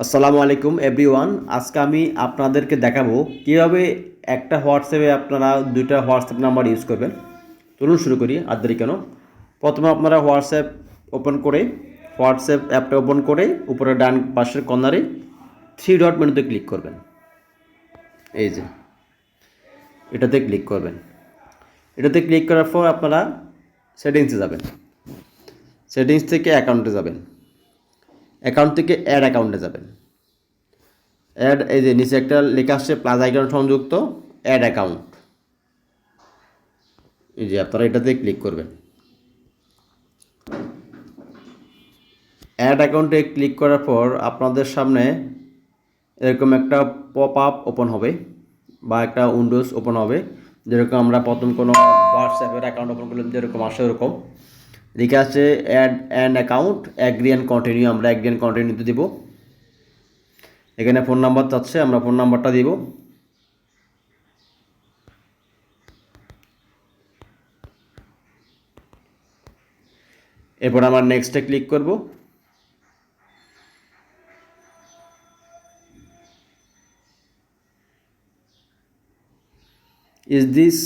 আসসালামু আলাইকুম এভরিওয়ান আজকে আমি আপনাদেরকে দেখাবো কীভাবে একটা হোয়াটসঅ্যাপে আপনারা দুইটা হোয়াটসঅ্যাপ নাম্বার ইউজ করবেন। চলুন শুরু করি, আর কেন? প্রথমে আপনারা হোয়াটসঅ্যাপ ওপেন করে, হোয়াটসঅ্যাপ অ্যাপটা ওপেন করে উপরে ডান পাশের কর্নারে থ্রি ডট মেনুতে ক্লিক করবেন। এই যে, এটাতে ক্লিক করবেন। এটাতে ক্লিক করার পর আপনারা সেটিংসে যাবেন। সেটিংস থেকে অ্যাকাউন্টে যাবেন। অ্যাকাউন্ট থেকে অ্যাড অ্যাকাউন্টে যাবেন। অ্যাড এই যে নিচে একটা লেখা আসছে প্লাস আইকন সংযুক্ত অ্যাড অ্যাকাউন্ট এই যে আপনারা এটাতে ক্লিক করবেন। অ্যাড অ্যাকাউন্টে ক্লিক করার পর আপনাদের সামনে এরকম একটা পপ আপ ওপেন হবে বা একটা উইন্ডোজ ওপেন হবে। যেরকম আমরা প্রথম কোনো হোয়াটসঅ্যাপের অ্যাকাউন্ট ওপেন করলে যেরকম আসে ওরকম। লিখে আছে add and account agree and continue আমরা অ্যাগ্রি অ্যান্ড কন্টিনিউতে দিব। এখানে ফোন নাম্বার চাচ্ছে, আমরা ফোন নাম্বারটা দিব। এরপর আমরা নেক্সটে ক্লিক করব। Is this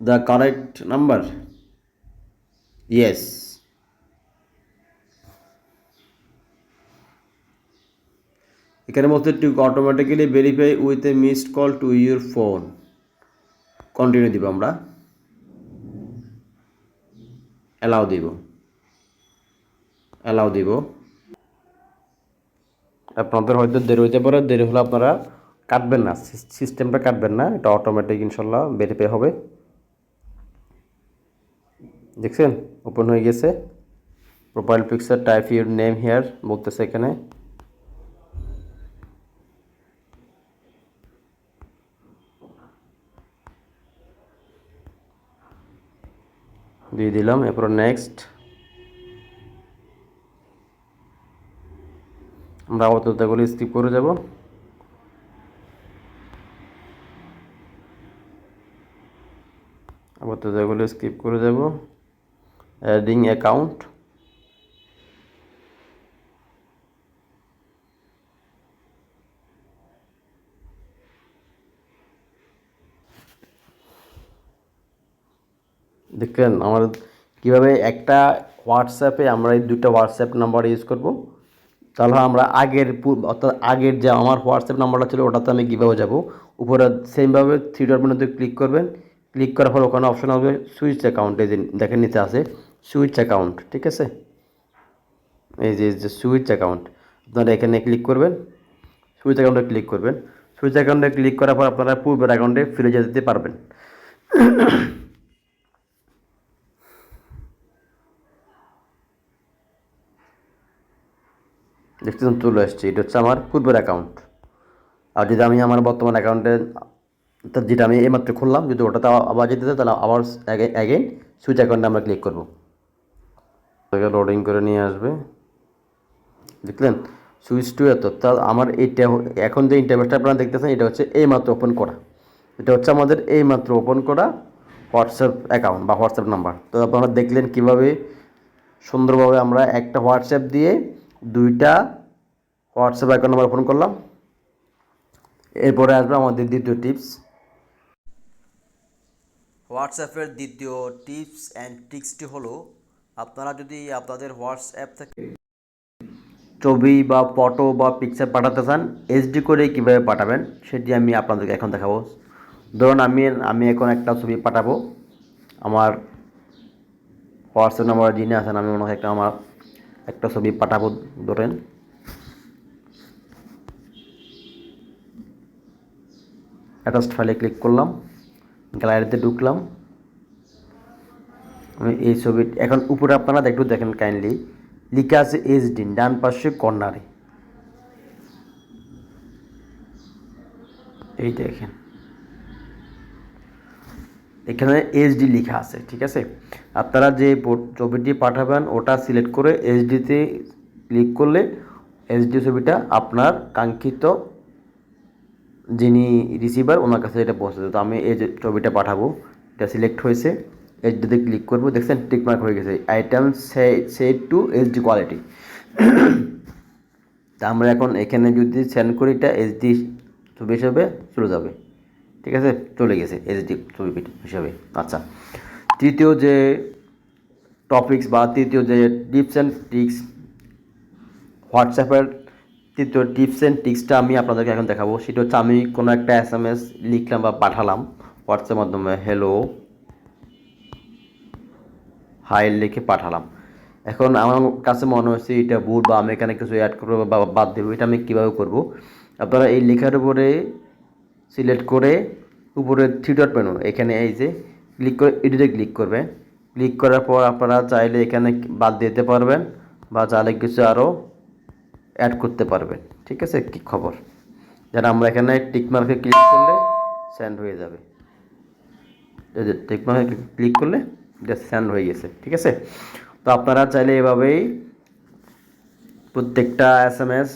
the correct number? Yes. এখানে মধ্যে to automatically verify with a missed call to your phone continue দিব আমরা। অ্যালাউ দিব। অ্যালাউ দিব। আপনাদের হয়তো দেরি হইতে পারে, দেরি হলে আপনারা কাটবেন না। সিস্টেমটা কাটবেন না। এটা অটোমেটিক ইনশাল্লাহ ভেরিফাই হবে। দেখছেন? ওপেন হয়ে গেছে। Profile picture type your name here বলতেছে এখানে। দিয়ে দিলাম, এরপর নেক্সট আমরা আপাতত এগুলি স্কিপ করে যাব। আপাতত এগুলো স্কিপ করে যাব। অ্যাডিং অ্যাকাউন্ট দেখলেন আমার কীভাবে একটা হোয়াটসঅ্যাপে আমরা এই দুটো হোয়াটসঅ্যাপ নাম্বার ইউজ করব? তাহলে আমরা আগের অর্থাৎ আগের যে আমার হোয়াটসঅ্যাপ নাম্বারটা ছিল, ওটাতে আমি কীভাবে যাব। উপরে সেমভাবে থ্রি ডট মেনুতে ক্লিক করবেন। ক্লিক করার পর ওখানে অপশন হবে সুইচ অ্যাকাউন্ট দেখেন নিচে আছে। সুইচ অ্যাকাউন্ট, ঠিক আছে? এই যে যে সুইচ অ্যাকাউন্ট, আপনারা এখানে ক্লিক করবেন, সুইচ অ্যাকাউন্টে ক্লিক করবেন। সুইচ অ্যাকাউন্টে ক্লিক করার পর আপনারা পূর্বের অ্যাকাউন্টে ফিরে যেতে পারবেন। দেখতেছেন, চলে আসছে। এটা হচ্ছে আমার পূর্বের অ্যাকাউন্ট। আর যদি আমি আমার বর্তমান অ্যাকাউন্টে যেটা আমি এইমাত্র খুললাম, যদি ওটাতে আবার যেতে তাহলে আবার অ্যাগেন সুইচ অ্যাকাউন্টে আমরা ক্লিক করব। লোডিং করে নিয়ে আসবে। দেখলেন? সুইচ টু এত। তা আমার এইটা এখন যে ইন্টারভেসটা আপনারা দেখতেছেন, এটা হচ্ছে এইমাত্র ওপেন করা। এটা হচ্ছে আমাদের এইমাত্র ওপেন করা হোয়াটসঅ্যাপ অ্যাকাউন্ট বা হোয়াটসঅ্যাপ নাম্বার তো আপনারা দেখলেন কীভাবে সুন্দরভাবে আমরা একটা হোয়াটসঅ্যাপ দিয়ে দুইটা হোয়াটসঅ্যাপ অ্যাকাউন্ট নাম্বার ওপেন করলাম। এরপরে আসবে আমাদের দ্বিতীয় টিপস হোয়াটসঅ্যাপের দ্বিতীয় টিপস অ্যান্ড ট্রিক্সটি হলো আপনারা যদি আপনাদের হোয়াটসঅ্যাপ থেকে ছবি বা ফটো বা পিকচার পাঠাতে চান এইচডি করে কীভাবে পাঠাবেন, সেটি আমি আপনাদেরকে এখন দেখাবো। ধরুন আমি আমি এখন একটা ছবি পাঠাবো। আমার হোয়াটসঅ্যাপ নাম্বার যিনি আছেন, আমি হয় একটা আমার একটা ছবি পাঠাবো, ধরেন। অ্যাটাচড ফাইলে ক্লিক করলাম গ্যালারিতে ঢুকলাম। আমি এই ছবি এখন উপরে আপনারা একটু দেখেন কাইন্ডলি লিখা আছে এইচডি ডান পাশে কর্নারে এই দেখেন। এখানে এইচডি লেখা আছে, ঠিক আছে? আপনারা যে ছবিটি পাঠাবেন, ওটা সিলেক্ট করে এইচডিতে ক্লিক করলে এইচডি ছবিটা আপনার কাঙ্ক্ষিত যিনি রিসিভার ওনার কাছে এটা পৌঁছে তো আমি এই ছবিটা পাঠাবো, এটা সিলেক্ট হয়েছে। এইচডিতে ক্লিক করব, দেখছেন টিকমার্ক হয়ে গেছে। Item set to HD quality তা আমরা এখন এখানে যদি সেন্ড করি, এটা এইচডি ছবি হিসাবে চলে যাবে। ঠিক আছে? চলে গেছে এইচডি ছবি হিসাবে। আচ্ছা। তৃতীয় যে টপিক্স বা তৃতীয় যে টিপস অ্যান্ড ট্রিক্স হোয়াটসঅ্যাপের তৃতীয় টিপস অ্যান্ড ট্রিক্সটা আমি আপনাদেরকে এখন দেখাবো। সেটা হচ্ছে আমি কোনো একটা এস এম এস লিখলাম বা পাঠালাম হোয়াটসঅ্যাপের মাধ্যমে হ্যালো হাই লিখে পাঠালাম। এখন আমার কাছে মনে হচ্ছে এটা ভুল বা আমি এখানে কিছু অ্যাড করব বা বাদ দেবো, এটা আমি কীভাবে করব? আপনারা এই লেখার উপরে সিলেক্ট করে উপরে থ্রি ডট মেনু এখানে এই যে ক্লিক করে এডিটে ক্লিক করবেন ক্লিক করার পর আপনারা চাইলে এখানে বাদ দিতে পারবেন বা চাইলে কিছু আরও অ্যাড করতে পারবেন। ঠিক আছে? কি খবর? যেন আমরা এখানে টিক মার্কে ক্লিক করলে সেন্ড হয়ে যাবে। এই যে টিক মার্কে ক্লিক করলে এটা সেন্ড হয়ে গেছে, ঠিক আছে? তো আপনারা চাইলে এভাবেই প্রত্যেকটা এস এম এস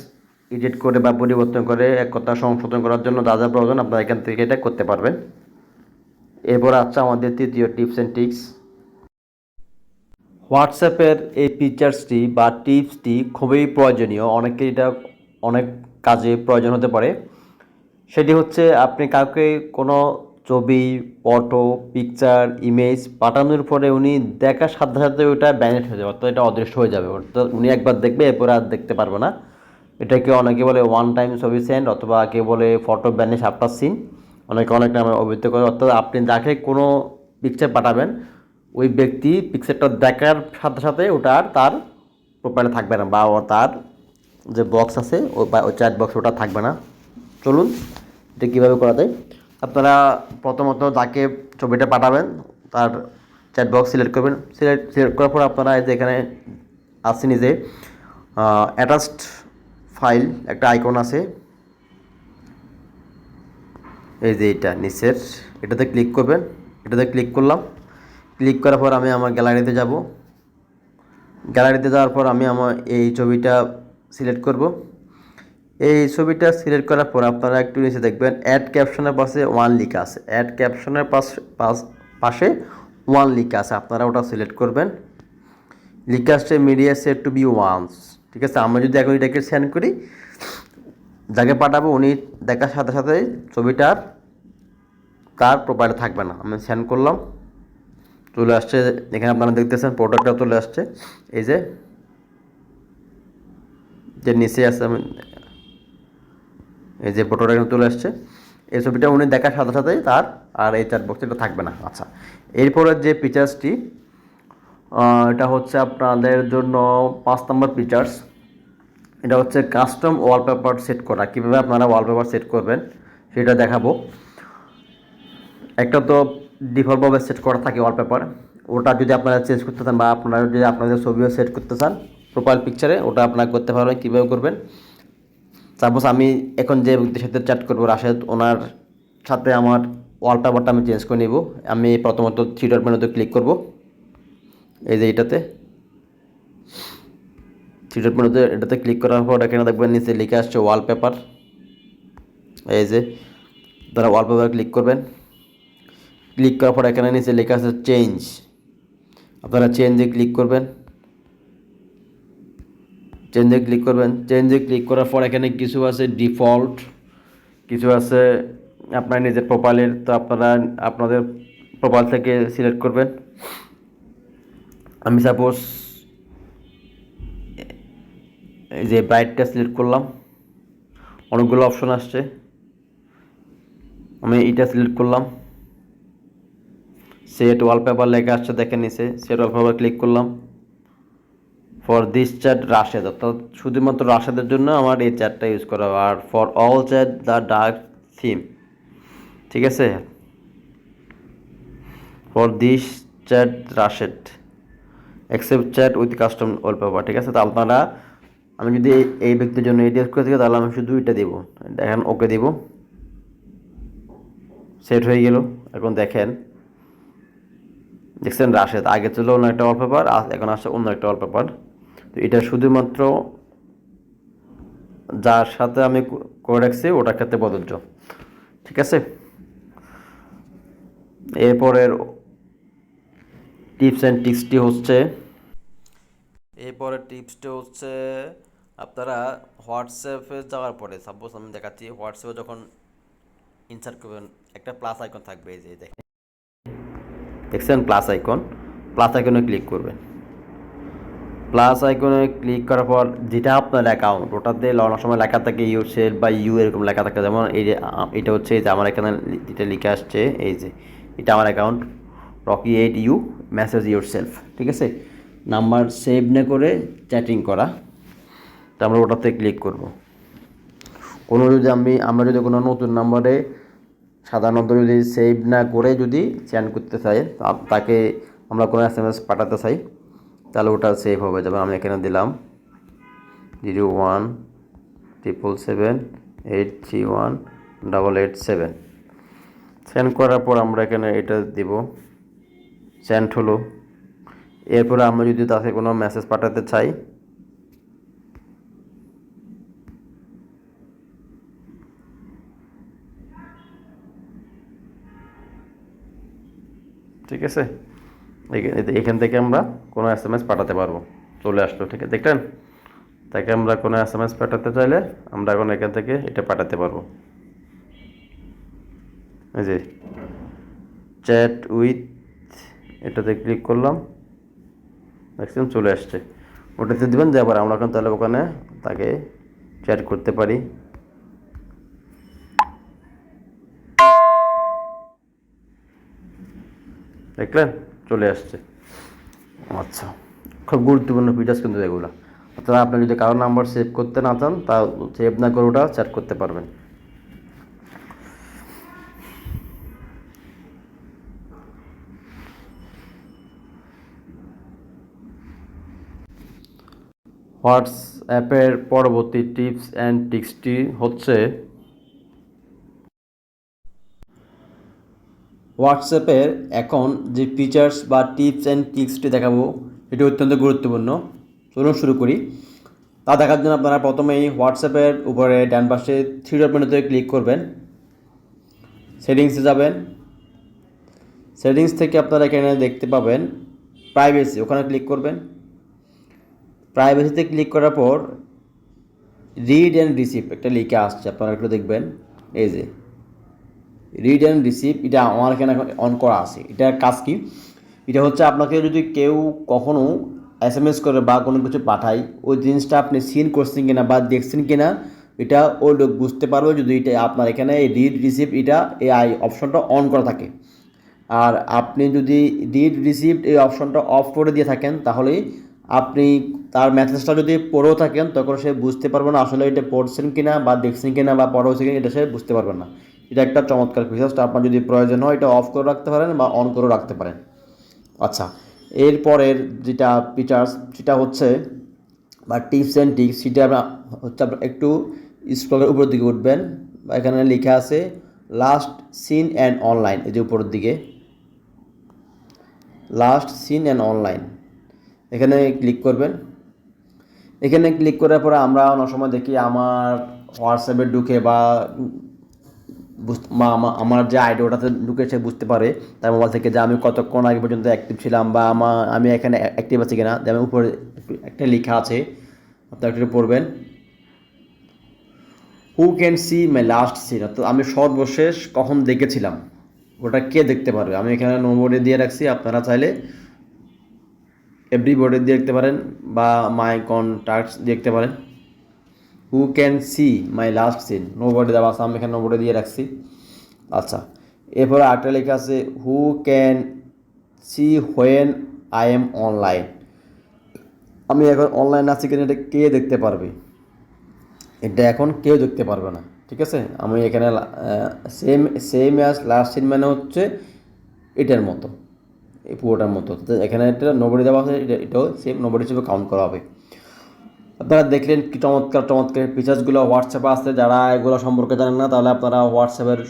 এডিট করে বা পরিবর্তন করে এক কথা সংশোধন করার জন্য যা যা প্রয়োজন আপনারা এখান থেকে এটা করতে পারবেন। এরপর আছে আমাদের তৃতীয় টিপস অ্যান্ড ট্রিক্স হোয়াটসঅ্যাপের এই ফিচার্সটি বা টিপসটি খুবই প্রয়োজনীয়। অনেকের এটা অনেক কাজে প্রয়োজন হতে পারে। সেটি হচ্ছে আপনি কাউকে কোনো ছবি, ফটো পিকচার ইমেজ পাঠানোর পরে উনি দেখার সাথে সাথে ওটা ব্যানেট হয়ে যাবে, অর্থাৎ এটা অদৃশ্য হয়ে যাবে। অর্থাৎ উনি একবার দেখবে, এরপরে আর দেখতে পারবে না। এটাকে অনেকে বলে ওয়ান টাইম ছবি সেন্ড অথবা কেউ বলে ফটো ব্যানিশ আফটার সিন অনেকে অনেক নামে অভিহিত করে। অর্থাৎ আপনি যাকে কোনো পিকচার পাঠাবেন, ওই ব্যক্তি পিকচারটা দেখার সাথে সাথে ওটা আর তার প্রোফাইলে থাকবে না, বা তার যে বক্স আছে ওই চ্যাট বক্স ওটা থাকবে না। চলুন, এটা কীভাবে করা যায়? আপনারা প্রথমত যাকে ছবিটা পাঠাবেন, তার চ্যাট বক্স সিলেক্ট করবেন। সিলেক্ট সিলেক্ট করার পর আপনারা যে এখানে আসছেন যে অ্যাটাচড ফাইল একটা আইকন আছে। এই যে এটা নিচের, এটাতে ক্লিক করবেন। এটাতে ক্লিক করলাম। ক্লিক করার পর আমি আমার গ্যালারিতে যাব। গ্যালারিতে যাওয়ার পর আমি আমার এই ছবিটা সিলেক্ট করব। এই ছবিটা সিলেক্ট করার পর আপনারা একটু নিচে দেখবেন অ্যাড ক্যাপশনের পাশে ওয়ান লিখা আছে। অ্যাড ক্যাপশনের পাশে পাশে ওয়ান লিখা আছে। আপনারা ওটা সিলেক্ট করবেন। লিখা আসছে media set to be once ঠিক আছে, আমরা যদি এখন এটাকে সেন্ড করি, যাকে পাঠাবো উনি দেখার সাথে সাথে ছবিটার কার প্রোফাইলে থাকবে না। আমি সেন্ড করলাম। চলে আসছে, এখানে আপনারা দেখতেছেন প্রোডাক্টটা চলে আসছে। এই যে যে নিচে আছে, আমি এই যে ফটোটা এখানে চলে আসছে, এই ছবিটা উনি দেখার সাথে সাথেই তার আর এই চ্যাট বক্সটা থাকবে না। আচ্ছা এরপরের যে ফিচার্সটি এটা হচ্ছে আপনাদের জন্য পাঁচ নম্বর ফিচার্স এটা হচ্ছে কাস্টম ওয়ালপেপার সেট করা। কীভাবে আপনারা ওয়ালপেপার সেট করবেন সেটা দেখাবো। একটা তো ডিফল্টভাবে সেট করা থাকে ওয়ালপেপার ওটা যদি আপনারা চেঞ্জ করতে চান বা আপনারা যদি আপনাদের ছবিও সেট করতে চান প্রোফাইল পিকচারে ওটা আপনারা করতে পারবেন। কীভাবে করবেন? সাপোজ আমি এখন যে ব্যক্তির সাথে চ্যাট করব, রাশেদ, ওনার সাথে আমার ওয়ালপেপারটা আমি চেঞ্জ করে নিব। আমি প্রথমত থ্রি ডট মেনুতে ক্লিক করব। এই যে এটাতে। থ্রি ডট মেনুতে এটাতে ক্লিক করার পর এখানে দেখবেন নিচে লিখে আসছে ওয়ালপেপার এই যে আপনারা ওয়ালপেপার ক্লিক করবেন। ক্লিক করার পর এখানে নিচে লেখা আছে চেঞ্জ আপনারা চেঞ্জে ক্লিক করবেন। চেঞ্জে ক্লিক করবেন। চেঞ্জে ক্লিক করার পর এখানে কিছু আছে ডিফল্ট কিছু আছে আপনার নিজের প্রোফাইলের তো আপনারা আপনাদের প্রোফাইল থেকে সিলেক্ট করবেন। আমি সাপোজ এই যে ব্রাইটটা সিলেক্ট করলাম, অনেকগুলো অপশন আসছে। আমি এটা সিলেক্ট করলাম। সেট ওয়ালপেপার লেখা আসছে, দেখে নিচে সেট ওয়ালপেপার ক্লিক করলাম। ফর দিস চ্যাট রাশেদ অর্থাৎ শুধুমাত্র রাশেদের জন্য আমার এই চ্যাটটা ইউজ করা হবে। আর for all chat the dark theme ঠিক আছে? For this chat Rashed accept chat with custom wallpaper ঠিক আছে? তো আপনারা, আমি যদি এই- ব্যক্তির জন্য এডিট করে থাকি, তাহলে আমি শুধু এটা দিব। দেখেন, ওকে দিব। সেট হয়ে গেল। এখন দেখেন। দেখছেন রাশেদ আগে ছিল অন্য একটা ওয়ালপেপার এখন আসছে অন্য একটা ওয়ালপেপার তো এটা শুধুমাত্র যার সাথে আমি করে রাখছি, ওটার ক্ষেত্রে প্রযোজ্য ঠিক আছে? এরপরের টিপস অ্যান্ড টিক্সটি হচ্ছে, এরপরের টিপসটি হচ্ছে আপনারা হোয়াটসঅ্যাপে যাওয়ার পরে সাপোজ আমি দেখাচ্ছি, হোয়াটসঅ্যাপে যখন ইনসার্ট করবেন, একটা প্লাস আইকন থাকবে, এই যে দেখেন। দেখছেন? প্লাস আইকন প্লাস আইকনে ক্লিক করবেন। প্লাস আইকনে ক্লিক করার পর যেটা আপনার অ্যাকাউন্ট ওটাতে অনেক সময় লেখা থাকে ইউ সেল বা ইউ এরকম লেখা থাকে। যেমন এই যে এটা হচ্ছে এই যে আমার এখানে যেটা লিখে আসছে, এই যে, এটা আমার account Rocky eight you message yourself ঠিক আছে? নাম্বার সেভ না করে চ্যাটিং করা, তো আমরা ওটাতে ক্লিক করব। কোনো যদি আমি, আমরা যদি কোনো নতুন নাম্বারে সাধারণত যদি সেভ না করে যদি চ্যান করতে চাই তাকে আমরা কোনো এস এম এস পাঠাতে চাই। তাহলে ওটা সেভ হবে যেমন আমি এখানে দিলাম zero one triple seven eight three one double eight seven send করার পর আমরা এখানে এটা দিব। সেন্ড হলো। এরপরে আমরা যদি তাকে কোনো মেসেজ পাঠাতে চাই, ঠিক আছে? এখান- থেকে আমরা কোনো এস এম এস পাঠাতে পারব। চলে আসলো, ঠিক আছে? দেখলেন? তাকে আমরা কোনো এস এম এস পাঠাতে চাইলে আমরা এখন এখান থেকে এটা পাঠাতে পারব। যে চ্যাট উইথ এটাতে ক্লিক করলাম। দেখছেন? চলে আসছে। ওটাতে দেবেন যে আবার আমরা এখন তাহলে ওখানে তাকে চ্যাট করতে পারি। দেখলেন? চলে আসছে। আচ্ছা খুব গুরুত্বপূর্ণ ফিচার্স কিন্তু এগুলো। অর্থাৎ আপনি যদি কারও নাম্বার সেভ করতে না চান, তা সেভ না করে ওটা চ্যাট করতে পারবেন। হোয়াটসঅ্যাপের পরবর্তী টিপস অ্যান্ড টিক্সটি হচ্ছে হোয়াটসঅ্যাপের এখন যে ফিচার্স বা টিপস অ্যান্ড ট্রিক্সটি দেখাবো, এটি অত্যন্ত গুরুত্বপূর্ণ। চলুন শুরু করি। তা দেখার জন্য আপনারা প্রথমেই হোয়াটসঅ্যাপের উপরে ডান পাশে থ্রি ডট মেনুতে ক্লিক করবেন। সেটিংসে যাবেন। সেটিংস থেকে আপনারা এখানে দেখতে পাবেন প্রাইভেসি ওখানে ক্লিক করবেন। প্রাইভেসিতে ক্লিক করার পর রিড অ্যান্ড রিসিভ একটা লিখে আসছে, আপনারা একটু দেখবেন। এই যে রিড অ্যান্ড রিসিভ এটা আমার এখানে অন করা আছে? এটার কাজ কি? এটা হচ্ছে আপনাকে যদি কেউ কখনো এস এম এস করে বা কোনো কিছু পাঠায়, ওই জিনিসটা আপনি সিন করছেন কিনা বা দেখছেন কিনা, এটা ওই লোক বুঝতে পারবে যদি এটা আপনার এখানে এই রিড রিসিভ এটা এই আই অপশনটা অন করা থাকে। আর আপনি যদি রিড রিসিভ এই অপশনটা অফ করে দিয়ে থাকেন, তাহলে আপনি তার মেসেজটা যদি পড়েও থাকেন, তখন সে বুঝতে পারবে না আসলে এটা পড়ছেন কিনা বা দেখছেন কিনা বা পড়া হয়েছে কিনা, এটা সে বুঝতে পারবে না। এটা একটা চমৎকার ফিচার্সটা আপনার যদি প্রয়োজন হয়, এটা অফ করে রাখতে পারেন বা অন করে রাখতে পারেন। আচ্ছা এরপরের যেটা ফিচার্স সেটা হচ্ছে, বা টিপস অ্যান্ড ট্রিক্স সেটা আপনার হচ্ছে আপনার একটু স্ক্রলের উপরের দিকে উঠবেন। বা এখানে লেখা আছে লাস্ট সিন অ্যান্ড অনলাইন এই যে উপরের দিকে। লাস্ট সিন অ্যান্ড অনলাইন এখানে ক্লিক করবেন। এখানে ক্লিক করার পরে আমরা অনেক সময় দেখি, আমার হোয়াটসঅ্যাপে ঢুকে বা মা আমার যে আইডি ওটাতে বুঝতে পারে। তার মোবাইল থেকে যে আমি কতক্ষণ আগে পর্যন্ত অ্যাক্টিভ ছিলাম বা আমার আমি এখানে অ্যাক্টিভ আছি কিনা, যেমন উপরে একটা লেখা আছে। আপনারা একটু পড়বেন। Who can see my last seen অর্থাৎ আমি সর্বশেষ কখন দেখেছিলাম? ওটা কে দেখতে পারবে? আমি এখানে নম্বরে দিয়ে রাখছি, আপনারা চাইলে এভরি বোর্ডে দিয়ে দেখতে পারেন বা মাই কন্ট্যাক্টস দেখতে পারেন। Who can see my last seen no বোর্ডে দেওয়া আছে, আমি এখানে নো বোর্ডে দিয়ে রাখছি। আচ্ছা এরপরে আরেকটা লেখা আছে who can see when I am online আমি এখন অনলাইন আছি কিনা এটা কে দেখতে পারবে? এটা এখন কেউ দেখতে পারবে না, ঠিক আছে? আমি এখানে same same as last seen মানে হচ্ছে এটার মতো, এই পুরোটার মতো। এখানে একটা নবডি দেওয়া আছে, এটা, এটাও সেম নবডি হিসেবে কাউন্ট করা হবে। আপনারা দেখলেন কি চমৎকার চমৎকার ফিচার্সগুলো হোয়াটসঅ্যাপে আসছে যারা এগুলো সম্পর্কে জানেন না, তাহলে আপনারা হোয়াটসঅ্যাপের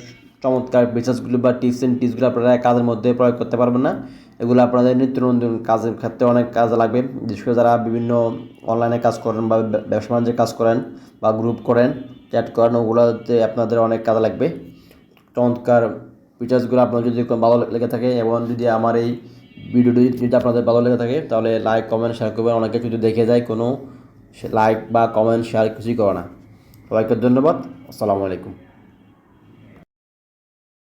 চমৎকার ফিচার্সগুলো বা টিপস অ্যান্ড টিপসগুলো আপনারা কাজের মধ্যে প্রয়োগ করতে পারবেন না। এগুলো আপনাদের নিত্য নতুন কাজের ক্ষেত্রে অনেক কাজে লাগবে। বিশেষ করে যারা বিভিন্ন অনলাইনে কাজ করেন বা ব্যবসা বাণিজ্যে কাজ করেন বা গ্রুপ করেন চ্যাট করেন, ওগুলোতে আপনাদের অনেক কাজে লাগবে। চমৎকার ফিচার্সগুলো আপনার যদি ভালো লেগে থাকে এবং যদি আমার এই ভিডিওটি যদি আপনাদের ভালো লেগে থাকে, তাহলে লাইক কমেন্ট শেয়ার করবেন। অনেকে যদি দেখে যায় কোনো লাইক বা কমেন্ট শেয়ার কিছুই করো না। সবাইকে ধন্যবাদ। আসসালামু আলাইকুম।